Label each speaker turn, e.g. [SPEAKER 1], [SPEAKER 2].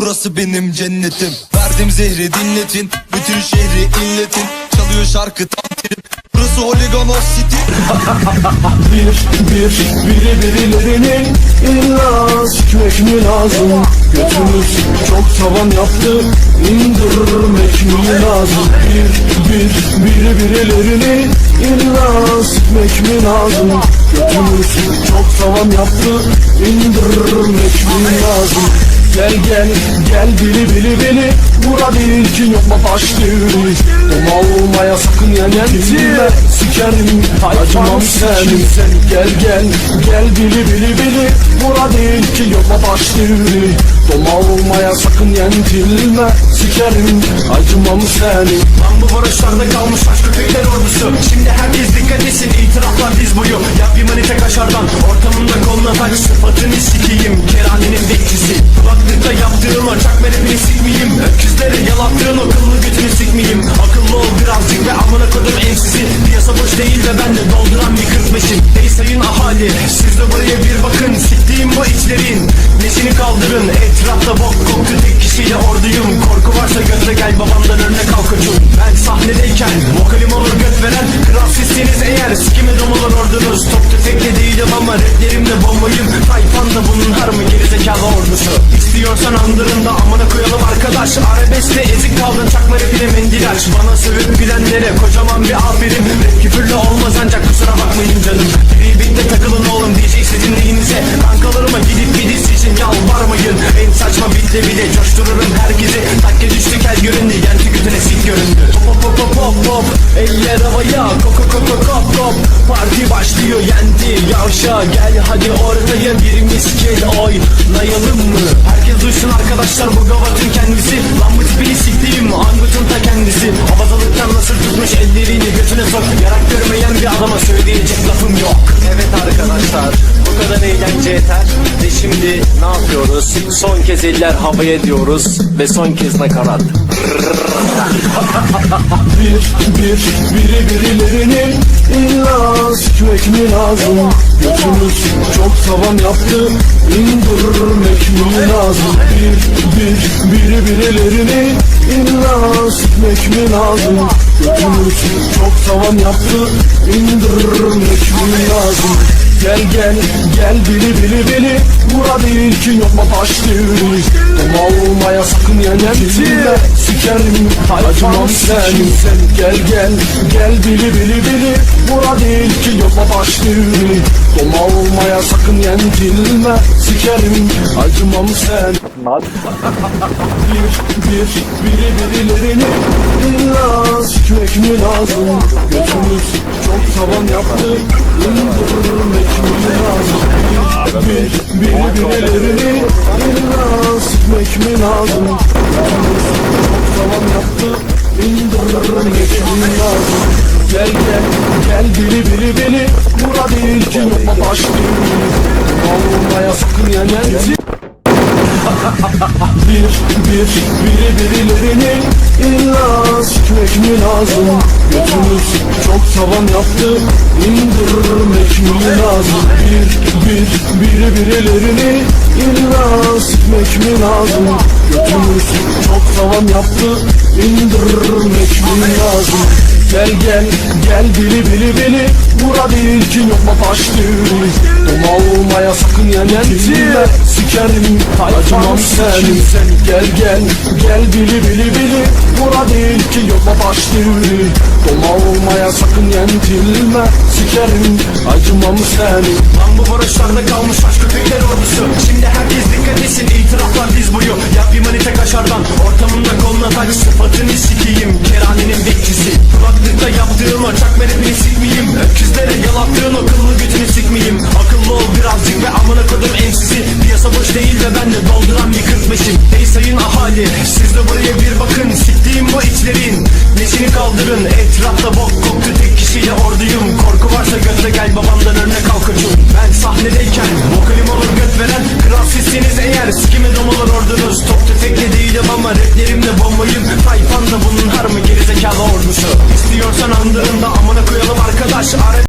[SPEAKER 1] Burası benim cennetim. Verdim zehri dinletin Bütün şehri inletin. Çalıyor şarkı tam trip Burası Holigan of City.
[SPEAKER 2] Bir, bir, biri birilerinin illa sikmek mi lazım? Götümüz çok tavan yaptı indirmek mi lazım? Bir, bir, biri birilerini illa sikmek mi lazım? Götümüz çok tavan yaptı indirmek mi lazım Gel gel gel bili bili bili. Bura değil ki yok mu taş devri Doma olmaya sakın yenentime Sikerim acımam senin. Gel gel gel bili bili bili. Bura değil ki yok mu taş devri Doma olmaya sakın yentilme Sikerim acımam seni
[SPEAKER 3] Lan bu varoşlarda kalmış aşk köpekler ordusu. Şimdi herkes dikkat etsin itiraflar diz boyu Yap bir manite kaşardan. Ortamında koluna taç Sıfatını sikeyim ahali siz de buraya bir bakın Siktiğim bu içlerin. Nesini kaldırın Etrafta bok koktu tek kişiyle orduyum. Korku varsa götle gel babamdan önüne kalk koçum Ben sahnedeyken vokalim olur göt veren. Kral sizseniz eğer sikime domalar ordunuz. Top tüfekle değilim ama raplerimle bombayım. Tayfan da bunun har mı gerizekalı ordusu? İstiyorsan andırında amına koyalım arkadaş. Arabeskte ezik kaldın çakma rapine mendil aç Bana sövüp bilenlere kocaman bir aferin Rap küfürlü olmaz ancak kusura bakmayın canım hop Eller havaya koko koko kop kop Parti başlıyor yendi Yavşa gel hadi ortaya bir miskel oynayalım mı? Herkes duysun arkadaşlar bu gavatın kendisi. Lan bu tipini siktiğim Angut'un ta kendisi. Havazalıktan nasıl tutmuş ellerini götüne sok. Yarak görmeyen bir adama söyleyecek lafım yok. Evet arkadaşlar bu kadar eğlence yeter şimdi ne yapıyoruz? Son kez eller havaya diyoruz Ve son kez nakarat
[SPEAKER 2] Bir, bir, biri birilerinin illa sikmek mi lazım. Götümüz çok tavan yaptı indirmek mi lazım? Bir, bir, biri birilerini illa sikmek mi lazım. Götümüz çok tavan yaptı indirmek mi lazım? Gel gel gel bili bili bili Bura değil ki mu taş devri Doma olmaya sakın yenentime Sikerim acımam senin. Gel gel gel bili bili bili. Bura değil ki mu taş devri Doma olmaya sakın yentilme Sikerim acımam sen Bir bir biri birilerini illa sikmek mi lazım Götümüz çok tavan yaptı indirmek mi lazım Bir, bir biri birilerini illa sikmek mi lazım Götümüz çok tavan yaptı indirmek mi lazım Gel gel gel biri biri biri Bura değil ki yok baş değil Olmaya sakın yenensin bir, bir, biri birilerinin illa sikmek mi lazım? Götümüz çok tavan yaptı. İndirmek mi lazım? Bir, bir, biri birilerini illa sikmek mi lazım Götümüz çok tavan yaptı. İndirmek mi lazım? Gel gel gel bili bili bili değil ki yok mu taş devri Doma olmaya sakın yenentime Sikerim. Acımam senin. Gel gel gel bili bili bili değil ki yok mu taş devri Doma olmaya sakın yentilme Sikerim. Acımam senin.
[SPEAKER 3] Lan bu varoşlarda kalmış aşk köpekler ordusu. Şimdi herkes dikkat etsin itiraflar diz boyu. Yap bir manite kaşardan ortamında koluna taç Sıfatını sikeyim keranenin bekçisi. Kulaklıkta yaptığım açak merepini sikmeyeyim. Öküzlere yalattığın o kıllı götünü sikmeyeyim. Akıllı ol birazcık ve amına kodum emsizi Piyasa boş değil ve ben de dolduran bir 45'im Ey sayın ahali siz de buraya bir bakın. Siktiğim bu içlerin nesini kaldırın? Etrafta bok koktu tek kişiyle orduyum. Korku varsa götle gel babamdan önüne kalk koçum Ben sahnedeyken vokalim olur göt veren Kral sizseniz eğer. Sikime domalar ordunuz. Top tüfekle değilim ama raplerimle bombayım Tayfan da bunun har mı gerizekalı ordusu İstiyorsan andırında amına koyalım arkadaş